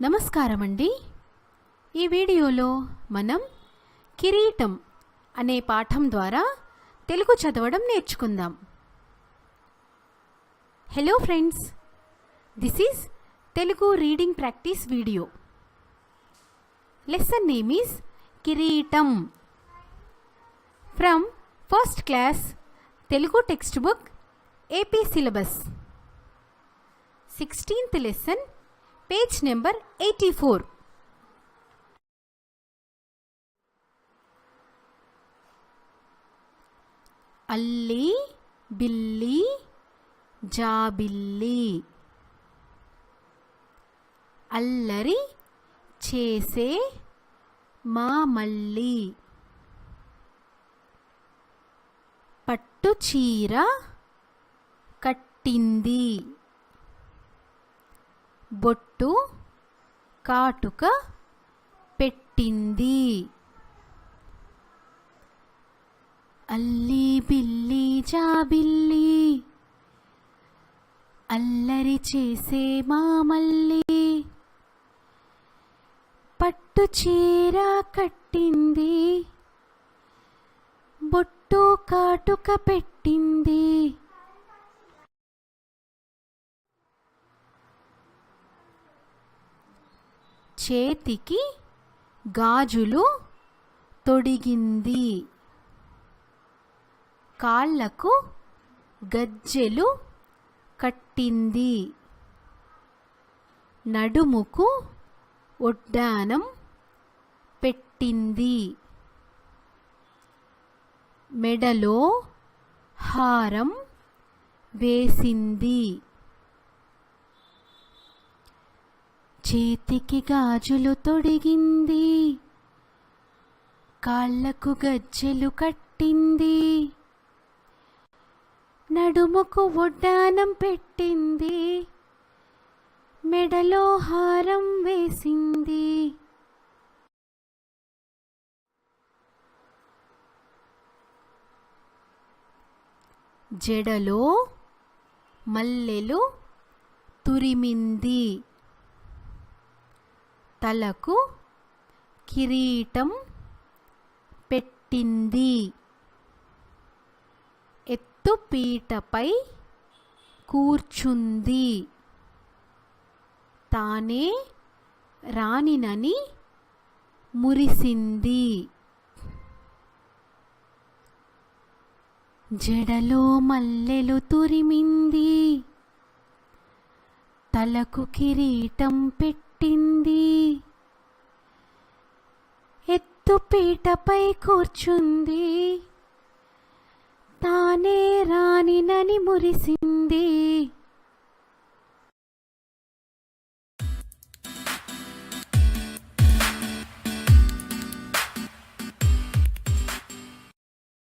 నమస్కారం అండి ఈ వీడియోలో మనం కిరీటం అనే పాఠం ద్వారా తెలుగు చదవడం నేర్చుకుందాం. Hello friends this is Telugu reading practice video lesson name is కిరీటం from first class Telugu text book AP syllabus sixteenth lesson page number eighty four. అల్లి బిల్లి జాబిల్లి. అల్లరి చేసే మామల్లి. పట్టు చీర కట్టింది. బొట్టు కాటుక పెట్టింది. అల్లి బిల్లి జాబిల్లి అల్లరి చేసే మామల్లి పట్టు చీర కట్టింది. బొట్టు కాటుక పెట్టింది. చేతికి గాజులు తొడిగింది. కాళ్ళకు గజ్జెలు కట్టింది. నడుముకు ఒడ్డానం పెట్టింది. మెడలో హారం వేసింది. చేతికి గాజులు తొడిగింది. కాళ్ళకు గజ్జెలు కట్టింది. నడుముకు ఒడ్డానం పెట్టింది. మెడలో హారం వేసింది. జడలో మల్లెలు తురిమింది. తలకు కిరీటం పెట్టింది. ఎత్తుపీటపై కూర్చుంది. తానే రానినని మురిసింది. జడలో మల్లెలు తురిమింది. తలకు కిరీటం పట్టింది. ఎత్తుపీటపై కూర్చుంది. తానే రానినని మురిసింది.